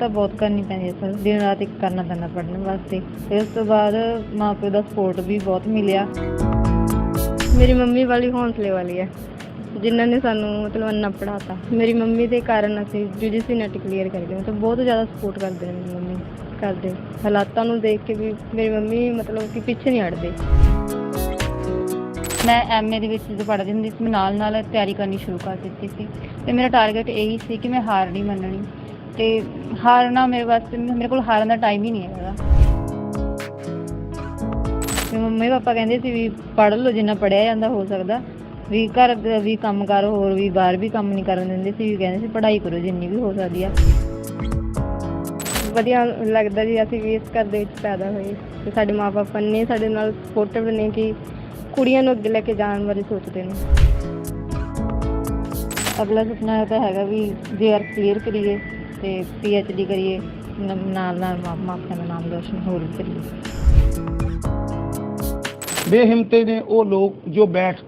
ਤਾਂ ਬਹੁਤ ਕਰਨੀ ਪੈਂਦੀ ਹੈ ਸਰ। ਦਿਨ ਰਾਤ ਇੱਕ ਕਰਨਾ ਪੈਂਦਾ ਪੜ੍ਹਨ ਵਾਸਤੇ। ਉਸ ਤੋਂ ਬਾਅਦ ਮਾਂ ਪਿਓ ਦਾ ਸਪੋਰਟ ਵੀ ਬਹੁਤ ਮਿਲਿਆ। ਮੇਰੀ ਮੰਮੀ ਵਾਲੀ ਹੌਂਸਲੇ ਵਾਲੀ ਹੈ। ਜਿਨ੍ਹਾਂ ਨੇ ਸਾਨੂੰ ਮਤਲਬ ਇੰਨਾ ਪੜਾਤਾ ਮੇਰੀ ਮੰਮੀ ਦੇ ਕਾਰਨ ਅਸੀਂ ਯੂਜੀਸੀ ਨੈਟ ਕਲੀਅਰ ਕਰ ਗਏ। ਮਤਲਬ ਬਹੁਤ ਜ਼ਿਆਦਾ ਸਪੋਰਟ ਕਰਦੇ ਨੇ ਮੇਰੀ ਮੰਮੀ ਕਰਦੇ। ਹਾਲਾਤਾਂ ਨੂੰ ਦੇਖ ਕੇ ਵੀ ਮੇਰੀ ਮੰਮੀ ਮਤਲਬ ਕਿ ਪਿੱਛੇ ਨਹੀਂ ਹਟਦੇ। ਮੈਂ ਐਮਏ ਦੇ ਵਿੱਚ ਜਦੋਂ ਪੜ੍ਹਦੀ ਹੁੰਦੀ ਸੀ ਮੈਂ ਨਾਲ ਨਾਲ ਤਿਆਰੀ ਕਰਨੀ ਸ਼ੁਰੂ ਕਰ ਦਿੱਤੀ ਸੀ। ਤੇ ਮੇਰਾ ਟਾਰਗੇਟ ਇਹੀ ਸੀ ਕਿ ਮੈਂ ਹਾਰ ਨਹੀਂ ਮੰਨਣੀ। ਤੇ ਹਾਰਨਾ ਮੇਰੇ ਵਾਸਤੇ, ਮੇਰੇ ਕੋਲ ਹਾਰਨ ਦਾ ਟਾਈਮ ਹੀ ਨਹੀਂ ਹੈਗਾ। ਤੇ ਮੰਮੀ ਪਾਪਾ ਕਹਿੰਦੇ ਸੀ ਵੀ ਪੜ੍ਹ ਲਓ, ਜਿੰਨਾ ਪੜ੍ਹਿਆ ਜਾਂਦਾ ਹੋ ਸਕਦਾ। ਵੀ ਘਰ ਦਾ ਵੀ ਕੰਮ ਕਰ, ਹੋਰ ਵੀ ਬਾਹਰ ਵੀ ਕੰਮ ਨਹੀਂ ਕਰਨ ਦਿੰਦੇ ਸੀ, ਵੀ ਕਹਿੰਦੇ ਸੀ ਪੜ੍ਹਾਈ ਕਰੋ, ਜਿੰਨੀ ਵੀ ਹੋ ਸਕਦੀ ਆ। ਵਧੀਆ ਲੱਗਦਾ ਜੀ, ਅਸੀਂ ਵੀ ਇਸ ਘਰ ਦੇ ਵਿੱਚ ਪੈਦਾ ਹੋਏ। ਤੇ ਸਾਡੇ ਮਾਪੇ ਨੇ ਸਾਡੇ ਨਾਲ ਸਪੋਰਟਿਵ ਨੇ ਕਿ ਕੁੜੀਆਂ ਨੂੰ ਅੱਗੇ ਲੈ ਕੇ ਜਾਣ ਬਾਰੇ ਸੋਚਦੇ ਨੇ। ਅਗਲਾ ਸੁਪਨਾ ਇਹ ਤਾਂ ਹੈਗਾ ਵੀ ਜੇ ਆਰ ਕਲੀਅਰ ਕਰੀਏ ਤੇ ਪੀ ਐਚ ਡੀ ਕਰੀਏ ਨਾਲ ਨਾਲ ਮਾਪਿਆਂ ਦਾ ਨਾਮ ਰੋਸ਼ਨ ਹੋਰ ਵੀ ਕਰੀਏ। ਬੇਹਿੰਮਤੇ ਨੇ ਉਹ ਲੋਕ ਜੋ ਬੈਠ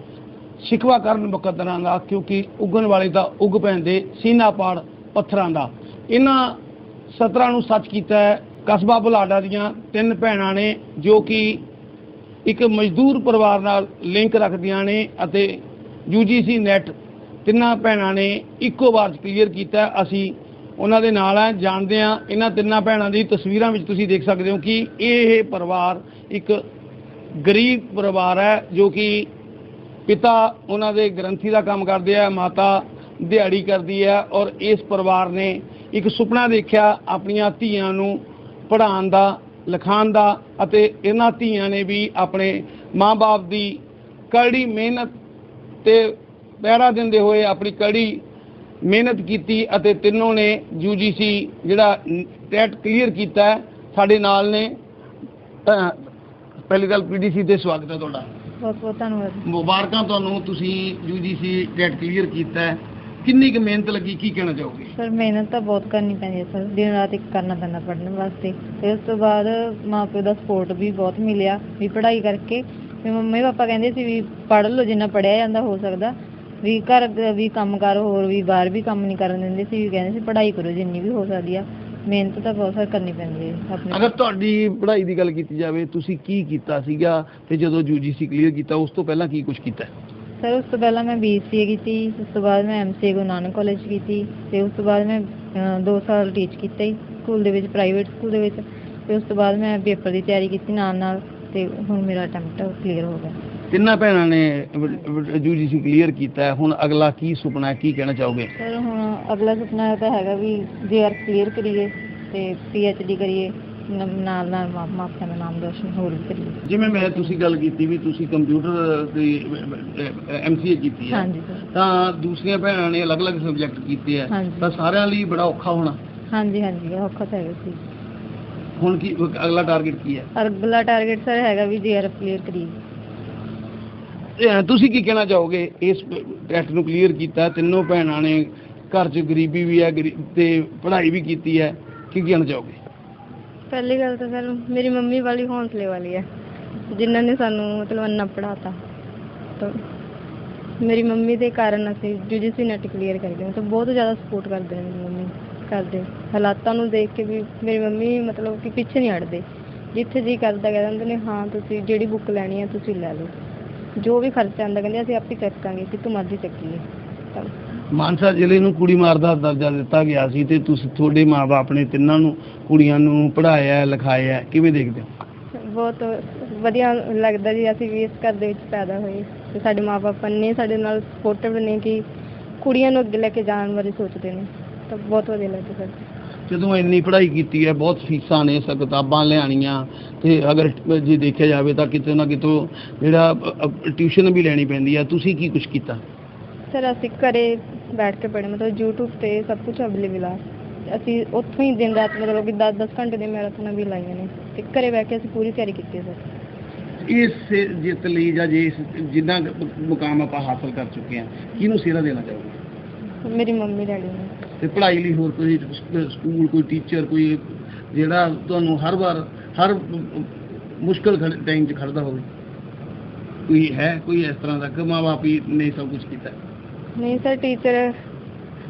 ਸ਼ਿਕਵਾ ਕਰਨ ਮੁਕੱਦਰਾਂ ਦਾ, ਕਿਉਂਕਿ ਉਗਣ ਵਾਲੇ ਦਾ ਉਗ ਪੈਂਦੇ ਸੀਨਾ ਪਾੜ ਪੱਥਰਾਂ ਦਾ। ਇਹਨਾਂ ਸਤਰਾਂ ਨੂੰ ਸੱਚ ਕੀਤਾ ਹੈ, ਕਸਬਾ ਬੁਲਾਡਾ ਦੀਆਂ ਤਿੰਨ ਭੈਣਾਂ ਨੇ, ਜੋ ਕਿ ਇੱਕ ਮਜ਼ਦੂਰ ਪਰਿਵਾਰ ਨਾਲ ਲਿੰਕ ਰੱਖਦੀਆਂ ਨੇ ਅਤੇ UGC ਨੈਟ ਤਿੰਨਾਂ ਭੈਣਾਂ ਨੇ ਇੱਕੋ ਵਾਰ ਕਲੀਅਰ ਕੀਤਾ, ਅਸੀਂ ਉਹਨਾਂ ਦੇ ਨਾਲ ਆ, ਜਾਣਦੇ ਆ, ਇਹਨਾਂ ਤਿੰਨਾਂ ਭੈਣਾਂ ਦੀ ਤਸਵੀਰਾਂ ਵਿੱਚ ਤੁਸੀਂ ਦੇਖ ਸਕਦੇ ਹੋ ਕਿ ਇਹ ਪਰਿਵਾਰ ਇੱਕ ਗਰੀਬ ਪਰਿਵਾਰ ਹੈ ਜੋ ਕਿ ਪਿਤਾ ਉਹਨਾਂ ਦੇ ਗ੍ਰੰਥੀ ਦਾ ਕੰਮ ਕਰਦੇ ਆ, ਮਾਤਾ ਦਿਹਾੜੀ ਕਰਦੀ ਹੈ ਔਰ ਇਸ ਪਰਿਵਾਰ ਨੇ ਇੱਕ ਸੁਪਨਾ ਦੇਖਿਆ ਆਪਣੀਆਂ ਧੀਆਂ ਨੂੰ ਪੜ੍ਹਾਉਣ ਦਾ, ਲਿਖਾਉਣ ਦਾ ਅਤੇ ਇਹਨਾਂ ਧੀਆਂ ਨੇ ਵੀ ਆਪਣੇ ਮਾਂ-ਬਾਪ ਦੀ ਕੜੀ ਮਿਹਨਤ ਤੇ ਪਹਿਰਾ ਦਿੰਦੇ ਹੋਏ ਆਪਣੀ ਕੜੀ ਮਿਹਨਤ ਕੀਤੀ ਅਤੇ ਤਿੰਨੋਂ ਨੇ UGC ਜਿਹੜਾ ਟੈਟ ਕਲੀਅਰ ਕੀਤਾ ਹੈ ਸਾਡੇ ਨਾਲ ਨੇ। ਪਹਿਲੀ ਗੱਲ ਪੀਡੀਸੀ ਤੇ ਸਵਾਗਤ ਹੈ ਤੁਹਾਡਾ। ਬਹੁਤ ਬਹੁਤ ਧੰਨਵਾਦ। ਮੁਬਾਰਕਾਂ ਤੁਹਾਨੂੰ ਤੁਸੀਂ UGC ਟੈਟ ਕਲੀਅਰ ਕੀਤਾ ਹੈ। ਕਿੰਨੀ ਕੁ ਮਿਹਨਤ ਲੱਗੀ ਕੀ ਕਹਿਣਾ ਚਾਹੋਗੇ? ਸਰ ਮਿਹਨਤ ਤਾਂ ਬਹੁਤ ਕਰਨੀ ਪੈਂਦੀ ਹੈ ਸਰ। ਦਿਨ ਰਾਤ ਇੱਕ ਕਰਨਾ ਪੈਂਦਾ ਪੜ੍ਹਨ ਵਾਸਤੇ। ਤੇ ਉਸ ਤੋਂ ਬਾਅਦ ਮਾਂ ਪਿਓ ਦਾ ਸਪੋਰਟ ਵੀ ਬਹੁਤ ਮਿਲਿਆ ਵੀ ਪੜ੍ਹਾਈ ਕਰਕੇ। ਵੀ ਮੰਮੀ ਪਾਪਾ ਕਹਿੰਦੇ ਸੀ ਵੀ ਪੜ੍ਹ ਲਓ ਜਿੰਨਾ ਪੜ੍ਹਿਆ ਜਾਂਦਾ ਹੋ ਸਕਦਾ। ਵੀ ਘਰ ਵੀ ਕੰਮ ਕਰ ਹੋਰ ਵੀ ਬਾਹਰ ਵੀ ਕੰਮ ਨਹੀਂ ਕਰਨ ਦਿੰਦੇ। ਸੀ ਵੀ ਕਹਿੰਦੇ ਸੀ ਪੜ੍ਹਾਈ ਕਰੋ ਜਿੰਨੀ ਵੀ ਹੋ ਸਕਦੀ ਆ। ਮਿਹਨਤ ਤਾਂ ਬਹੁਤ ਸਾਰ ਕਰਨੀ ਪੈਂਦੀ ਹੈ ਆਪਣੇ। ਅਗਰ ਤੁਹਾਡੀ ਪੜ੍ਹਾਈ ਦੀ ਗੱਲ ਕੀਤੀ ਜਾਵੇ ਤੁਸੀਂ ਕੀ ਕੀਤਾ ਸੀਗਾ ਤੇ ਜਦੋਂ UGC ਕਲੀਅਰ ਕੀਤਾ ਉਸ ਤੋਂ ਪਹਿਲਾਂ ਕੀ ਕੁਝ ਕੀਤਾ? ਸਰ ਉਸ ਤੋਂ ਪਹਿਲਾਂ ਮੈਂ BCA ਕੀਤੀ ਉਸ ਤੋਂ ਬਾਅਦ ਮੈਂ MCA ਗੁਰੂ ਨਾਨਕ ਕਾਲਜ ਕੀਤੀ ਤੇ ਉਸ ਤੋਂ ਬਾਅਦ ਮੈਂ 2 ਸਾਲ ਟੀਚ ਕੀਤਾ ਜੀ ਸਕੂਲ ਦੇ ਵਿੱਚ ਪ੍ਰਾਈਵੇਟ ਸਕੂਲ ਦੇ ਵਿੱਚ। ਤੇ ਉਸ ਤੋਂ ਬਾਅਦ ਮੈਂ ਪੇਪਰ ਦੀ ਤਿਆਰੀ ਕੀਤੀ ਨਾਲ ਨਾਲ ਤੇ ਹੁਣ ਮੇਰਾ ਅਟੈਂਪਟ ਕਲੀਅਰ ਹੋ ਗਿਆ। ਤਿੰਨਾਂ ਭੈਣਾਂ ਨੇ UGC ਕਲੀਅਰ ਕੀਤਾ ਹੈ। ਹੁਣ ਅਗਲਾ ਕੀ ਸੁਪਨਾ ਹੈ ਕੀ ਕਹਿਣਾ ਚਾਹੋਗੇ? ਸਰ ਹੁਣ ਅਗਲਾ ਸੁਪਨਾ ਇਹ ਤਾਂ ਹੈਗਾ ਵੀ ਜੇ ਆਰ ਕਲੀਅਰ ਕਰੀਏ ਤੇ ਡੀ ਕਰੀਏ ਨ- ਨਾਲ ਨਾਲ ਮਾ- ਮਾਪਿਆਂ ਦਾ ਨਾਮ ਰੋਸ਼ਨ ਹੋਰ ਵੀ ਕਰੀਏ। ਜਿਵੇਂ ਮੈਂ ਤੁਸੀਂ ਗੱਲ ਕੀਤੀ ਵੀ ਤੁਸੀਂ ਕੰਪਿਊਟਰ ਦੀ ਐਮਸੀਏ ਕੀਤੀ ਹੈ। ਹਾਂਜੀ ਸਰ। ਤਾਂ ਦੂਸਰੀਆਂ ਭੈਣਾਂ ਨੇ ਅਲੱਗ-ਅਲੱਗ ਸਬਜੈਕਟ ਕੀਤੇ ਆ ਹਾਂਜੀ। ਤਾਂ ਸਾਰਿਆਂ ਲਈ ਬੜਾ ਔਖਾ ਹੋਣਾ। ਹਾਂਜੀ ਹਾਂਜੀ ਔਖਾ ਤਾਂ ਹੈਗਾ ਸੀ। ਹੁਣ ਕੀ ਅਗਲਾ ਟਾਰਗੇਟ ਕੀ ਹੈ? ਅਗਲਾ ਟਾਰਗੇਟ ਸਰ ਹੈਗਾ ਵੀ ਜੇ ਆਰ ਕਲੀਅਰ ਕਰੀਏ। ਤੁਸੀਂ ਕੀ ਕਹਿਣਾ ਚਾਹੋਗੇ? ਇਸ ਟੈਸਟ ਨੂੰ ਕਲੀਅਰ ਕੀਤਾ, ਤਿੰਨੋਂ ਭੈਣਾਂ ਨੇ ਘਰ 'ਚ ਗਰੀਬੀ ਵੀ ਹੈ ਤੇ ਪੜ੍ਹਾਈ ਵੀ ਕੀਤੀ ਹੈ। ਕੀ ਕਹਿਣਾ ਚਾਹੋਗੇ? ਪਹਿਲੀ ਗੱਲ ਤਾਂ ਸਰ, ਮੇਰੀ ਮੰਮੀ ਵਾਲੀ ਹੌਂਸਲੇ ਵਾਲੀ ਹੈ। ਜਿਨ੍ਹਾਂ ਨੇ ਸਾਨੂੰ ਮਤਲਬ ਇੰਨਾ ਪੜਾਤਾ ਤਾਂ ਮੇਰੀ ਮੰਮੀ ਦੇ ਕਾਰਨ ਅਸੀਂ ਯੂਜੀਸੀ ਨੈਟ ਕਲੀਅਰ ਕਰ ਗਏ ਮਤਲਬ ਬਹੁਤ ਜ਼ਿਆਦਾ ਸਪੋਰਟ ਕਰਦੇ ਨੇ ਮੇਰੀ ਮੰਮੀ ਕਰਦੇ ਹਾਲਾਤਾਂ ਨੂੰ ਦੇਖ ਕੇ ਵੀ ਮੇਰੀ ਮੰਮੀ ਮਤਲਬ ਕਿ ਪਿੱਛੇ ਨਹੀਂ ਹਟਦੇ। ਜਿੱਥੇ ਜੀ ਕਰਦਾ, ਕਹਿ ਨੇ, ਹਾਂ, ਤੁਸੀਂ ਜਿਹੜੀ ਬੁੱਕ ਲੈਣੀ ਹੈ, ਤੁਸੀਂ ਲੈ ਲਓ। ਜੋ ਵੀ ਖਰਚਾ ਆਉਂਦਾ ਕਹਿੰਦੇ ਅਸੀਂ ਆਪੇ ਚੱਕਾਂਗੇ ਕਿ ਤੂੰ ਮਰਜ਼ੀ ਚੱਕੀਏ ਤਾਂ ਮਾਨਸਾ ਜ਼ਿਲ੍ਹੇ ਨੂੰ ਕੁੜੀ ਮਾਰ ਦਾ ਦਰਜਾ ਦਿੱਤਾ ਗਿਆ ਸੀ ਤੇ ਤੁਸੀਂ ਤੁਹਾਡੇ ਮਾਪੇ ਨੇ ਤਿੰਨਾਂ ਨੂੰ ਕੁੜੀਆਂ ਨੂੰ ਪੜ੍ਹਾਇਆ ਹੈ, ਲਿਖਾਇਆ ਹੈ। ਕਿਵੇਂ ਦੇਖਦੇ ਹੋ? ਬਹੁਤ ਵਧੀਆ ਲੱਗਦਾ ਜੀ ਅਸੀਂ ਵੀ ਇਸ ਘਰ ਦੇ ਵਿੱਚ ਪੈਦਾ ਹੋਏ। ਤੇ ਸਾਡੇ ਮਾਪੇ ਨੇ ਸਾਡੇ ਨਾਲ ਸਪੋਰਟਿਵ ਨੇ ਕਿ ਕੁੜੀਆਂ ਨੂੰ ਅੱਗੇ ਲੈ ਕੇ ਜਾਣ ਬਾਰੇ ਸੋਚਦੇ ਨੇ। ਤਾਂ ਬਹੁਤ ਵਧੀਆ ਲੱਗਦਾ ਸਰ। ਜਦੋਂ ਇੰਨੀ ਪੜ੍ਹਾਈ ਕੀਤੀ ਹੈ ਬਹੁਤ ਫੀਸਾਂ ਨੇ ਸ ਕਿਤਾਬਾਂ ਲਿਆਣੀਆਂ ਤੇ ਅਗਰ ਜੇ ਦੇਖਿਆ ਜਾਵੇ ਤਾਂ ਕਿਤੇ ਨਾ ਕਿਤੋਂ ਜਿਹੜਾ ਟਿਊਸ਼ਨ ਵੀ ਲੈਣੀ ਪੈਂਦੀ ਹੈ। ਤੁਸੀਂ ਕੀ ਕੁਝ ਕੀਤਾ? ਸਰ ਅਸੀਂ ਘਰੇ ਬੈਠ ਕੇ ਪੜ੍ਹੇ ਮਤਲਬ YouTube ਤੇ ਸਭ ਕੁਝ ਅਵੇਲੇਬਲ ਆ। ਅਸੀਂ ਉੱਥੋਂ ਹੀ ਦਿਨ ਰਾਤ ਮਤਲਬ ਕਿ 10-10 ਘੰਟੇ ਦੇ ਮੈਰਾਥਨ ਵੀ ਲਾਈਆਂ ਨੇ। ਤੇ ਘਰੇ ਬੈਠ ਕੇ ਅਸੀਂ ਪੂਰੀ ਤਿਆਰੀ ਕੀਤੀ ਹੈ ਸਰ। ਇਸ ਜਿੱਤ ਲਈ ਜਾਂ ਜੇ ਜਿੰਨਾ ਮੁਕਾਮ ਆਪਾਂ ਹਾਸਲ ਕਰ ਚੁੱਕੇ ਹਾਂ ਕਿਹਨੂੰ ਸਿਹਰਾ ਦੇਣਾ ਚਾਹੋਗੇ? ਮੇਰੀ ਮੰਮੀ ਡੈਡੀ ਨੇ। ਤੇ ਪੜ੍ਹਾਈ ਲਈ ਹੋਰ ਕੋਈ ਸਕੂਲ ਕੋਈ ਟੀਚਰ ਕੋਈ ਜਿਹੜਾ ਤੁਹਾਨੂੰ ਹਰ ਵਾਰ ਹਰ ਮੁਸ਼ਕਲ ਟਾਈਮ 'ਚ ਖੜਦਾ ਹੋਵੇ। ਕੋਈ ਹੈ ਕੋਈ ਇਸ ਤਰ੍ਹਾਂ ਦਾ ਕਿ ਮਾਂ-ਬਾਪ ਹੀ ਨੇ ਸਭ ਕੁਝ ਕੀਤਾ? ਨਹੀਂ sir teacher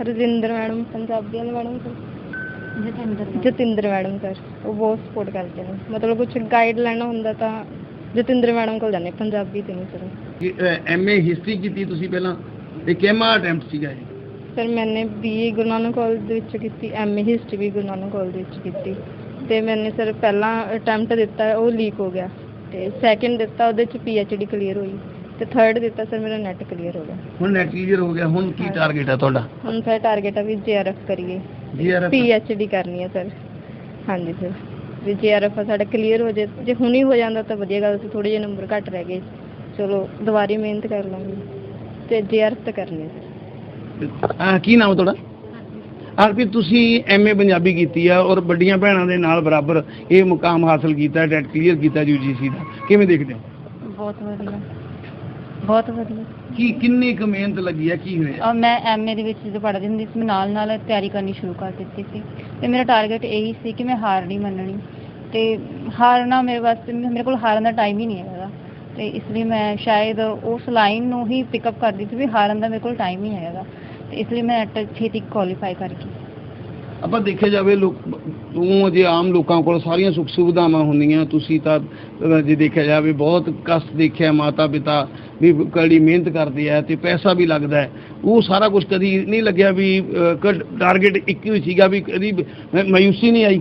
Rajinder madam Punjabi ਵਾਲੇ madam sir. Jatinder Jatinder madam sir ਉਹ ਬਹੁਤ ਸਪੋਰਟ ਕਰਦੇ ਨੇ। ਮਤਲਬ ਕੁਝ ਗਾਈਡ ਲੈਣਾ ਹੁੰਦਾ ਤਾਂ ਜਤਿੰਦਰ ਮੈਡਮ ਕੋਲ ਜਾਂਦੇ ਪੰਜਾਬੀ ਤੇ ਨਹੀਂ ਸਰ। ਐਮਏ ਹਿਸਟਰੀ ਕੀਤੀ ਤੁਸੀਂ ਪਹਿਲਾਂ? ਤੇ ਕਿੰਨਾ ਅਟੈਂਪਟ ਸੀਗਾ ਇਹ। ਸਰ ਮੈंने ਬੀਏ ਗੁਰੂ ਨਾਨਕ ਕਾਲਜ ਦੇ ਵਿੱਚ ਕੀਤੀ ਐਮਏ ਹਿਸਟਰੀ ਵੀ ਗੁਰੂ ਨਾਨਕ ਕਾਲਜ ਦੇ ਵਿੱਚ ਕੀਤੀ। ਤੇ ਮੈंने ਸਰ ਪਹਿਲਾਂ ਅਟੈਂਪਟ ਦਿੱਤਾ ਉਹ ਲੀਕ ਹੋ ਗਿਆ। ਤੇ ਸੈਕਿੰਡ ਦਿੱਤਾ ਉਹਦੇ ਚ ਪੀਐਚਡੀ ਕਲੀਅਰ ਹੋਈ। ਤੇ ਥਰਡ ਦਿੱਤਾ ਸਰ ਮੇਰਾ ਨੈਟ ਕਲੀਅਰ ਹੋ ਗਿਆ। ਹੁਣ ਨੈਟ ਕਲੀਅਰ ਹੋ ਗਿਆ ਹੁਣ ਕੀ ਟਾਰਗੇਟ ਹੈ ਤੁਹਾਡਾ? ਹੁਣ ਸਰ ਟਾਰਗੇਟ ਆ ਵੀ ਜੇਆਰਐਫ ਕਰੀਏ। ਜੀਆਰਐਫ ਪੀਐਚਡੀ ਕਰਨੀ ਹੈ ਸਰ। ਹਾਂਜੀ ਸਰ। ਵੀ ਜੇਆਰਐਫ ਸਾਡਾ ਕਲੀਅਰ ਹੋ ਜੇ ਜੇ ਹੁਣੀ ਹੋ ਜਾਂਦਾ ਤਾਂ ਵਧੀਆ ਗੱਲ ਸੀ ਥੋੜੇ ਜਿਹੇ ਨੰਬਰ ਘੱਟ ਰਹਿ ਗਏ। ਚਲੋ ਦੁਬਾਰੀ ਮਿਹਨਤ ਕਰ ਲਾਂਗੇ। ਤੇ ਜੇਆਰਐਫ ਤਾਂ ਕਰਨੀ ਹੈ ਸਰ। ਹਾਂ ਕੀ ਨਾਮ ਤੁਹਾਡਾ? ਹਰਪ੍ਰੀਤ ਤੁਸੀਂ ਐਮਏ ਪੰਜਾਬੀ ਕੀਤੀ ਆ ਔਰ ਵੱਡੀਆਂ ਭੈਣਾਂ ਦੇ ਨਾਲ ਬਰਾਬਰ ਇਹ ਮੁਕਾਮ ਹਾਸਲ ਕੀਤਾ ਟੈਟ ਕਲੀਅਰ ਕੀਤਾ ਯੂਜੀਸੀ ਦਾ। ਕਿਵੇਂ ਦੇਖਦੇ ਹੋ? ਬਹੁਤ ਵਧੀਆ। ਬਹੁਤ ਵਧੀਆ। ਕੀ ਕਿੰਨੀ ਕੁ ਮਿਹਨਤ ਲੱਗੀ ਆ? ਕੀ ਹੋਇਆ? ਔਰ ਮੈਂ ਐਮਏ ਦੇ ਵਿੱਚ ਜਦੋਂ ਪੜ੍ਹਦੀ ਹੁੰਦੀ ਸੀ ਮੈਂ ਨਾਲ ਨਾਲ ਤਿਆਰੀ ਕਰਨੀ ਸ਼ੁਰੂ ਕਰ ਦਿੱਤੀ ਸੀ। ਤੇ ਮੇਰਾ ਟਾਰਗੇਟ ਇਹੀ ਸੀ ਕਿ ਮੈਂ ਹਾਰ ਨਹੀਂ ਮੰਨਣੀ। ਤੇ ਹਾਰਨਾ ਮੇਰੇ ਵਾਸਤੇ ਮੇਰੇ ਕੋਲ ਹਾਰਨ ਦਾ ਟਾਈਮ ਹੀ ਨਹੀਂ ਹੈਗਾ। ਤੇ ਇਸ ਲਈ ਮੈਂ ਸ਼ਾਇਦ ਉਸ ਲਾਈਨ ਨੂੰ ਹੀ ਪਿਕਅਪ ਕਰਦੀ ਸੀ ਵੀ ਹਾਰਨ ਦਾ ਮੇਰੇ ਕੋਲ ਟਾਈਮ ਹੀ ਹੈਗਾ। ਤੇ ਇਸ ਲਈ ਮੈਂ ਨੈਟ ਛੇਤੀ ਕੁਆਲੀਫਾਈ ਕਰ ਗਈ ਆਪਾਂ ਦੇਖਿਆ ਜਾਵੇ ਲੋਕ ਤੂੰ ਜੇ ਆਮ ਲੋਕਾਂ ਕੋਲ ਸਾਰੀਆਂ ਸੁੱਖ ਸੁਵਿਧਾਵਾਂ ਹੁੰਦੀਆਂ। ਤੁਸੀਂ ਤਾਂ ਜੇ ਦੇਖਿਆ ਜਾਵੇ ਬਹੁਤ ਕਸ਼ਟ ਦੇਖਿਆ ਮਾਤਾ ਪਿਤਾ ਵੀ ਕੜੀ ਮਿਹਨਤ ਕਰਦੇ ਆ ਤੇ ਪੈਸਾ ਵੀ ਲੱਗਦਾ ਹੈ। ਉਹ ਸਾਰਾ ਕੁਝ ਕਦੀ ਨਹੀਂ ਲੱਗਿਆ ਵੀ ਟਾਰਗੇਟ ਇੱਕ ਹੀ ਸੀਗਾ ਵੀ ਕਦੀ ਮ- ਮਾਯੂਸੀ ਨਹੀਂ ਆਈ।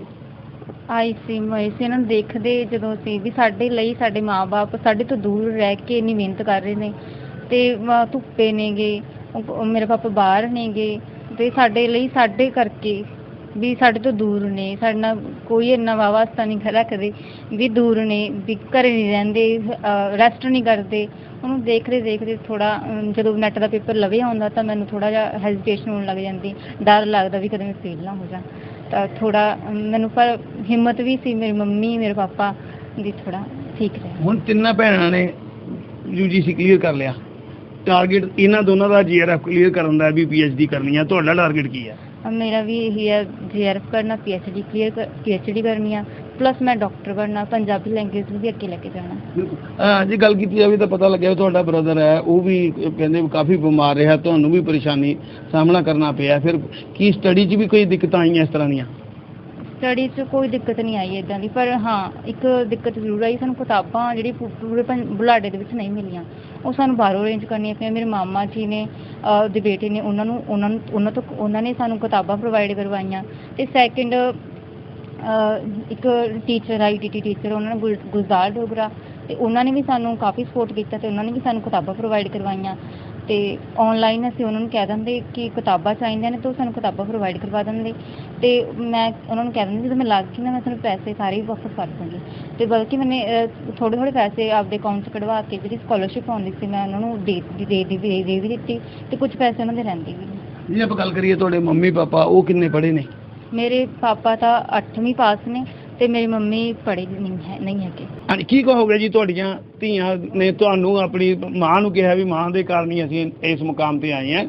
ਆਈ ਸੀ ਮੈਂ ਸੀ, ਇਹਨਾਂ ਨੂੰ ਦੇਖਦੇ ਜਦੋਂ ਸੀ ਵੀ ਸਾਡੇ ਲਈ, ਸਾਡੇ ਮਾਪੇ ਸਾਡੇ ਤੋਂ ਦੂਰ ਰਹਿ ਕੇ ਇੰਨੀ ਮਿਹਨਤ ਕਰ ਰਹੇ ਨੇ ਤੇ ਮ- ਧੁੱਪੇ ਨੇਗੇ, ਉਹ- ਮੇਰੇ ਪਾਪਾ ਬਾਹਰ ਨੇਗੇ ਤੇ ਸਾਡੇ ਲਈ, ਸਾਡੇ ਕਰਕੇ ਵੀ ਸਾਡੇ ਤੋਂ ਦੂਰ ਨੇ, ਸਾਡੇ ਨਾਲ ਕੋਈ ਇੰਨਾ ਵਾਸਤਾ ਨਹੀਂ ਰੱਖਦੇ ਵੀ ਦੂਰ ਨੇ, ਵੀ ਘਰੇ ਨਹੀਂ ਰਹਿੰਦੇ ਰੈਸਟ ਨਹੀਂ ਕਰਦੇ। ਉਹਨੂੰ ਦੇਖਦੇ ਦੇਖਦੇ ਥੋੜਾ ਜਦੋਂ ਨੈਟ ਦਾ ਪੇਪਰ ਲਵੇ ਆਉਂਦਾ ਤਾਂ ਮੈਨੂੰ ਥੋੜਾ ਜਿਹਾ ਹੈਜ਼ਿਟੇਸ਼ਨ ਹੋਣ ਲੱਗ ਜਾਂਦੀ, ਡਰ ਲੱਗਦਾ ਵੀ ਕਦੇ ਮੈਂ ਫੇਲ ਨਾ ਹੋ ਜਾ ਤਾਂ ਥੋੜਾ ਮੈਨੂੰ ਪਰ ਹਿੰਮਤ ਵੀ ਸੀ ਮੇਰੀ ਮੰਮੀ ਮੇਰੇ ਪਾਪਾ ਦੀ ਥੋੜਾ ਠੀਕ ਰਿਹਾ। ਹੁਣ ਤਿੰਨਾਂ ਭੈਣਾਂ ਨੇ ਯੂਜੀਸੀ ਕਲੀਅਰ ਕਰ ਲਿਆ। ਟਾਰਗੇਟ ਇਹਨਾਂ ਦੋਨਾਂ ਦਾ ਜੀਆਰਐਫ ਕਲੀਅਰ ਕਰਨ ਦਾ ਵੀ ਪੀਐਚਡੀ ਕਰਨੀ ਆ। ਤੁਹਾਡਾ ਟਾਰਗੇਟ ਕੀ ਆ? ਮੇਰਾ ਵੀ ਇਹੀ ਹੈ ਜੀਆਰਐਫ ਕਰਨਾ ਪੀਐਚਡੀ ਕਲੀਅਰ ਪੀਐਚਡੀ ਕਰਨੀ ਆ। ਪਲੱਸ ਮੈਂ ਡਾਕਟਰ ਬਣਨਾ ਪੰਜਾਬੀ ਲੈਂਗੁਏਜ ਨੂੰ ਵੀ ਅੱਗੇ ਲੈ ਕੇ ਜਾਣਾ। ਅਹ ਜੇ ਗੱਲ ਕੀਤੀ ਜਾਵੇ ਤਾਂ ਪਤਾ ਲੱਗਿਆ ਤੁਹਾਡਾ ਬ੍ਰਦਰ ਹੈ ਉਹ ਵੀ ਕਹਿੰਦੇ ਕਾਫੀ ਬਿਮਾਰ ਰਿਹਾ ਤੁਹਾਨੂੰ ਵੀ ਪਰੇਸ਼ਾਨੀ ਸਾਹਮਣਾ ਕਰਨਾ ਪਿਆ। ਫਿਰ ਕੀ ਸਟੱਡੀ 'ਚ ਵੀ ਕੋਈ ਦਿੱਕਤਾਂ ਆਈਆਂ ਇਸ ਤਰ੍ਹਾਂ ਦੀਆਂ? ਸਟੱਡੀ 'ਚ ਕੋਈ ਦਿੱਕਤ ਨਹੀਂ ਆਈ ਇਦਾਂ ਦੀ ਪਰ ਹਾਂ ਇੱਕ ਦਿੱਕਤ ਜ਼ਰੂਰ ਆਈ ਸਾਨੂੰ ਕਿਤਾਬਾਂ ਜਿਹੜੀ ਪੂ- ਪੂਰੇ ਪੰ- ਬੁਲਾਡੇ ਦੇ ਵਿੱਚ ਨਹੀਂ ਮਿਲੀਆਂ। ਉਹ ਸਾਨੂੰ ਬਾਹਰੋਂ ਅਰੇਂਜ ਕਰਨੀਆਂ ਪਈਆਂ। ਮੇਰੇ ਮਾਮਾ ਜੀ ਨੇ ਅਹ, ਦੇ ਬੇਟੇ ਨੇ ਉਹਨਾਂ ਨੂੰ ਉਹਨਾਂ ਨੂੰ ਉਹਨਾਂ ਤੋਂ ਉਹਨਾਂ ਨੇ ਸਾਨੂੰ ਕਿਤਾਬਾਂ ਪ੍ਰੋਵਾਈਡ ਕਰਵਾਈਆਂ। ਤੇ ਸੈਕਿੰਡ ਇੱਕ ਟੀਚਰ ਆਈ ਆਈਟੀਟੀ ਟੀਚਰ ਉਹਨਾਂ ਨੇ ਗੁਲ- ਗੁਲਜ਼ਾਰ ਡੋਗਰਾ, ਤੇ ਉਹਨਾਂ ਨੇ ਵੀ ਸਾਨੂੰ ਕਾਫੀ ਸਪੋਰਟ ਕੀਤਾ ਤੇ ਉਹਨਾਂ ਨੇ ਵੀ ਸਾਨੂੰ ਕਿਤਾਬਾਂ ਪ੍ਰੋਵਾਈਡ ਕਰਵਾਈਆਂ। ਤੇ ਆਨਲਾਈਨ ਅਸੀਂ ਉਹਨਾਂ ਨੂੰ ਕਹਿ ਦਿੰਦੇ ਕਿ ਕਿਤਾਬਾਂ ਚਾਹੀਦੀਆਂ ਨੇ ਤਾਂ ਉਹ ਸਾਨੂੰ ਕਿਤਾਬਾਂ ਪ੍ਰੋਵਾਈਡ ਕਰਵਾ ਦਿੰਦੇ। ਤੇ ਮੈਂ ਉਹਨਾਂ ਨੂੰ ਕਹਿ ਦਿੰਦੀ, ਜਦੋਂ ਮੈਂ ਲੱਗ ਗਈ ਨਾ, ਮੈਂ ਤੁਹਾਨੂੰ ਪੈਸੇ ਸਾਰੇ ਹੀ ਵਾਪਸ ਕਰ ਦੂੰਗੀ। ਤੇ ਬਲਕਿ ਮੈਨੇ ਥੋੜੇ ਥੋੜੇ ਪੈਸੇ ਆਪਦੇ ਅਕਾਊਂਟ 'ਚ ਕਢਵਾ ਕੇ ਜਿਹੜੀ ਸਕਾਲਰਸ਼ਿਪ ਆਉਂਦੀ ਸੀ, ਮੈਂ ਉਹਨਾਂ ਨੂੰ ਦੇ ਦੇ ਦੇ ਵੀ ਦਿੱਤੀ ਤੇ ਕੁਝ ਪੈਸੇ ਉਹਨਾਂ ਦੇ ਰਹਿੰਦੇ ਵੀ ਨੇ ਜੇ, ਆਪਾਂ ਗੱਲ ਕਰੀਏ ਤੁਹਾਡੇ ਮੰਮੀ ਪਾਪਾ ਉਹ ਕਿੰਨੇ ਪੜ੍ਹੇ ਨੇ? ਮੇਰੇ ਪਾਪਾ ਤਾਂ 8ਵੀਂ ਪਾਸ ਨੇ ਤੇ ਮੇਰੀ ਮੰਮੀ ਪੜ੍ਹੀ ਨਹੀਂ ਹੈ ਨਹੀਂ ਹੈਗੇ। ਹਾਂਜੀ ਕੀ ਕਹੋਗੇ ਜੀ ਤੁਹਾਡੀਆਂ ਧੀਆਂ ਨੇ ਤੁਹਾਨੂੰ ਆਪਣੀ ਮਾਂ ਨੂੰ ਕਿਹਾ ਵੀ ਮਾਂ ਦੇ ਕਾਰਨ ਹੀ ਅਸੀਂ ਇਸ ਮੁਕਾਮ ਤੇ ਆਏ ਹਾਂ।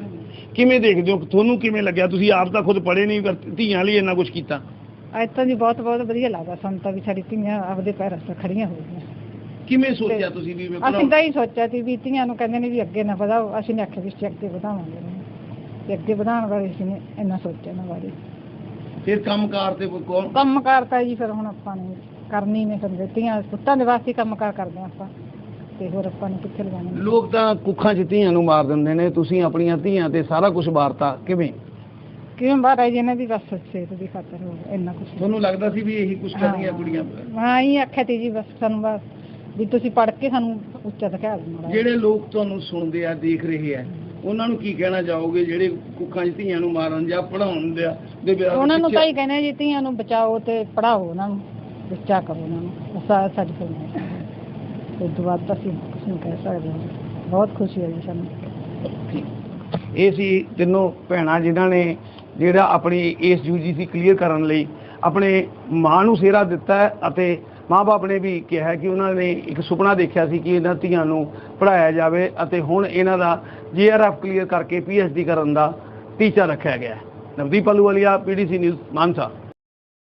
ਕਿਵੇਂ ਦੇਖਦੇ ਹੋ? ਤੁਹਾਨੂੰ ਕਿਵੇਂ ਲੱਗਿਆ? ਤੁਸੀਂ ਆਪ ਤਾਂ ਖੁਦ ਪੜ੍ਹੇ ਨਹੀਂ ਪਰ ਧੀਆਂ ਲਈ ਇੰਨਾ ਕੁਝ ਕੀਤਾ। ਅੱਜ ਤਾਂ ਜੀ ਬਹੁਤ ਬਹੁਤ ਵਧੀਆ ਲੱਗਦਾ ਸਾਨੂੰ ਤਾਂ ਵੀ ਸਾਡੀ ਧੀਆਂ ਆਪਦੇ ਪੈਰਾਂ 'ਤੇ ਖੜੀਆਂ ਹੋ ਗਈਆਂ। ਕਿਵੇਂ ਸੋਚਿਆ ਤੁਸੀਂ ਵੀ? ਮੈਂ ਅਸੀਂ ਤਾਂ ਹੀ ਸੋਚਿਆ ਸੀ ਵੀ ਧੀਆਂ ਨੂੰ ਕਹਿੰਦੇ ਨੇ ਵੀ ਅੱਗੇ ਨਾ ਵਧਾਓ। ਅਸੀਂ ਨੇ ਆਖਿਆ ਵੀ ਅੱਗੇ ਵਧਾਵਾਂਗੇ। ਤੇ ਅੱਗੇ ਵਧਾਉਣ ਬਾਰੇ ਅਸੀਂ ਨੇ ਇੰਨਾ ਸੋਚਿਆ ਨਾ ਬਾਰੇ। ਫਿਰ ਕੰਮਕਾਰ ਤੇ ਕੌਣ? ਕੰਮ ਕਰਤਾ ਜੀ ਫਿਰ ਹੁਣ ਆਪਾਂ ਨੇ ਕਰਨੀ ਨੇ ਧੀਆਂ ਪੁੱਤਾਂ ਦੇ ਵਾਸਤੇ ਕੰਮ ਕਾਰ ਕਰਦੇ ਹਾਂ ਆਪਾਂ। ਤੇ ਹੋਰ ਆਪਾਂ ਨੇ ਕਿੱਥੇ ਲਗਾਉਣਾ? ਲੋਕ ਤਾਂ ਕੁੱਖਾਂ 'ਚ ਧੀਆਂ ਨੂੰ ਮਾਰ ਦਿੰਦੇ ਨੇ ਤੁਸੀਂ ਆਪਣੀਆਂ ਧੀਆਂ ਤੇ ਸਾਰਾ ਕੁਝ ਵਾਰਤਾ ਕਿਵੇਂ? ਕਿਉਂ ਬਾਹਰ ਆਈ ਜੀ ਇਹਨਾਂ ਦੀ ਬਸ ਸਿਹਤ ਦੀ ਖਾਤਰ ਹੋ ਇੰਨਾ ਕੁਛ ਤੁਹਾਨੂੰ ਲੱਗਦਾ ਸੀ ਵੀ ਇਹੀ ਕੁਝ ਕਰਨੀਆਂ ਕੁੜੀਆਂ? ਹਾਂ ਹੀ ਆਖਿਆ ਤੀ ਜੀ ਬਸ ਸਾਨੂੰ ਬਸ ਵੀ ਤੁਸੀਂ ਪੜ੍ਹ ਕੇ ਸਾਨੂੰ ਉੱਚਾ ਦਿਖਾ ਦੇਣਾ ਜਿਹੜੇ ਲੋਕ ਤੁਹਾਨੂੰ ਸੁਣਦੇ ਆ ਦੇਖ ਰਹੇ ਆ ਉਹਨਾਂ ਨੂੰ ਕੀ ਕਹਿਣਾ ਚਾਹੋਗੇ ਜਿਹੜੇ ਕੁੱਖਾਂ 'ਚ ਧੀਆਂ ਨੂੰ ਮਾਰਨ ਜਾਂ ਪੜਾਉਣ ਦੇ ਦੇ ਵਿਆਹ ਉਹਨਾਂ ਨੂੰ ਤਾਂ ਹੀ ਕਹਿੰਦੇ ਜੀ ਧੀਆਂ ਨੂੰ ਬਚਾਓ ਤੇ ਪੜਾਓ ਉਹਨਾਂ ਨੂੰ ਬੱਚਾ ਕਰੋ ਉਹਨਾਂ ਨੂੰ। ਆਹ ਸਾਡੀ ਫਰਮਾਇਸ਼ ਤੋਂ ਬਾਅਦ ਤਾਂ ਅਸੀਂ ਕੁਛ ਨਹੀਂ ਕਹਿ ਸਕਦੇ। ਬਹੁਤ ਖੁਸ਼ੀ ਹੈ ਜੀ ਸਾਨੂੰ। ਇਹ ਸੀ ਤਿੰਨੋਂ ਭੈਣਾਂ ਜਿਨ੍ਹਾਂ ਨੇ ਜਿਹੜਾ ਆਪਣੀ ਇਸ ਯੂਜੀਸੀ ਕਲੀਅਰ ਕਰਨ ਲਈ ਆਪਣੇ ਮਾਂ ਨੂੰ ਸਿਹਰਾ ਦਿੱਤਾ ਅਤੇ ਮਾਪੇ ਨੇ ਵੀ ਕਿਹਾ ਕਿ ਉਹਨਾਂ ਨੇ ਇੱਕ ਸੁਪਨਾ ਦੇਖਿਆ ਸੀ ਕਿ ਇਹਨਾਂ ਧੀਆਂ ਨੂੰ ਪੜ੍ਹਾਇਆ ਜਾਵੇ ਅਤੇ ਹੁਣ ਇਹਨਾਂ ਦਾ ਜੀਆਰਐਫ ਕਲੀਅਰ ਕਰਕੇ ਪੀਐਚਡੀ ਕਰਨ ਦਾ ਟੀਚਾ ਰੱਖਿਆ ਗਿਆ ਹੈ। Navdeep Ahluwalia PDC news, Mansa.